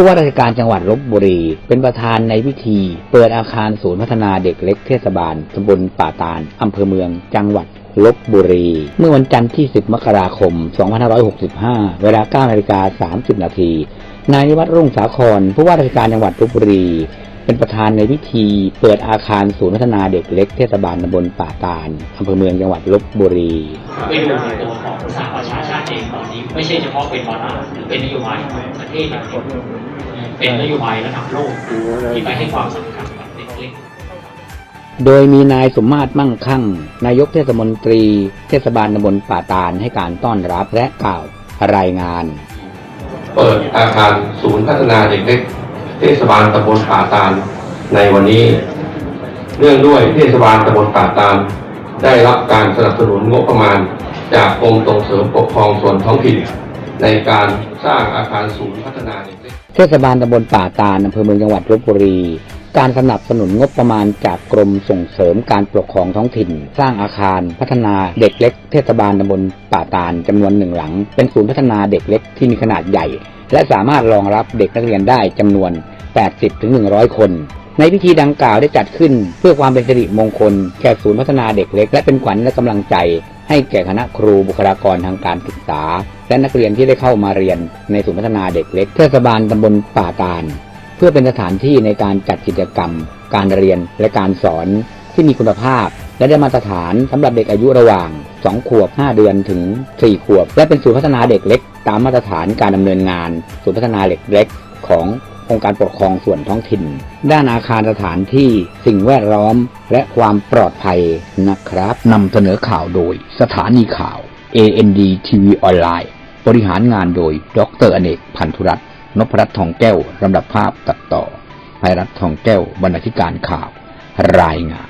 ผู้ว่าราชการจังหวัดลบบุรี เป็นประธานในพิธี เปิดอาคารศูนย์พัฒนาเด็กเล็กเทศบาลตำบลป่าตาลอำเภอเมืองจังหวัดลบบุรี เมื่อวันจันทร์ที่ 10 มกราคม 2565 เวลา9นาฬิกา30 นาทีนายนิวัฒรุ่งสาครผู้ว่าราชการจังหวัดลบบุรี เป็นประธานในพิธี เปิดอาคารศูนย์พัฒนาเด็กเล็กเทศบาลตำบลป่าตาลอำเภอเมืองจังหวัดลบบุรีไปดูในตัวของสหประชาชาติเองตอนนี้ไม่ใช่เฉพาะเป็นวาระหรือเป็นนโยบายของประเทศอย่างเดียวเป็นนโยบายระดับโลกที่ไปให้ความสำคัญกับเด็กเล็กโดยมีนายสมมาตรมั่งคั่ง นายกเทศมนตรี เทศบาลตำบลป่าตาลให้การต้อนรับและกล่าวรายงาน เปิดอาคารศูนย์พัฒนาเด็กเล็ก เทศบาลตำบลป่าตาลในวันนี้ เนื่องด้วยเทศบาลตำบลป่าตาลได้รับการสนับสนุนงบประมาณ จากกรมส่งเสริมปกครองส่วนท้องถิ่น ในการสร้างอาคารศูนย์พัฒนาเด็กเทศบาลตำบลป่าตาลอำเภอเมืองจังหวัดลบบุรี การสนับสนุนงบประมาณจากกรมส่งเสริมการปกครองท้องถิ่น สร้างอาคารพัฒนาเด็กเล็ก เทศบาลตำบลป่าตาลจำนวนหนึ่งหลัง เป็นศูนย์พัฒนาเด็กเล็กที่มีขนาดใหญ่ และสามารถรองรับเด็กนักเรียนได้จำนวน 80-100 คน ในพิธีดังกล่าวได้จัดขึ้น เพื่อความเป็นสิริมงคลแก่ศูนย์พัฒนาเด็กเล็ก และเป็นขวัญและกำลังใจ ให้แก่คณะครูบุคลากรทางการศึกษา และนักเรียนที่ได้เข้ามาเรียนในศูนย์พัฒนาเด็กเล็กเทศบาลตำบลป่าตาล เพื่อเป็นสถานที่ในการจัดกิจกรรม การเรียนและการสอนที่มีคุณภาพ และได้มาตรฐานสำหรับเด็กอายุระหว่าง 2 ขวบ 5 เดือนถึง 4 ขวบ และเป็นศูนย์พัฒนาเด็กเล็ก ตามมาตรฐานการดำเนินงาน ศูนย์พัฒนาเด็กเล็กขององค์การปกครองส่วนท้องถิ่น ด้านอาคารสถานที่สิ่งแวดล้อมและความปลอดภัยนะครับนำเสนอข่าวโดยสถานีข่าว AND TV ออนไลน์บริหารงานโดย ดรอเนกพันธุรัตน์นพรัตน์ทองแก้วลำดับภาพตัดต่อภัยรัตน์ทองแก้วบรรณาธิการข่าว รายงาน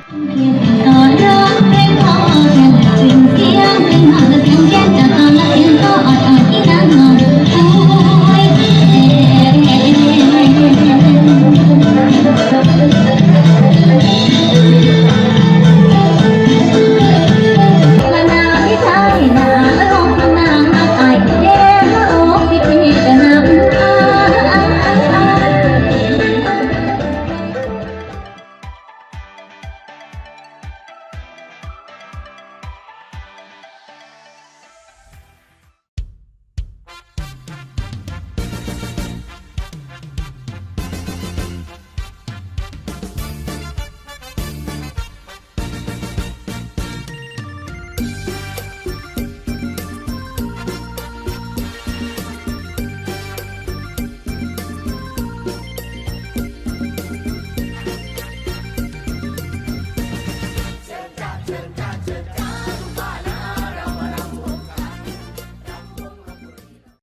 Captain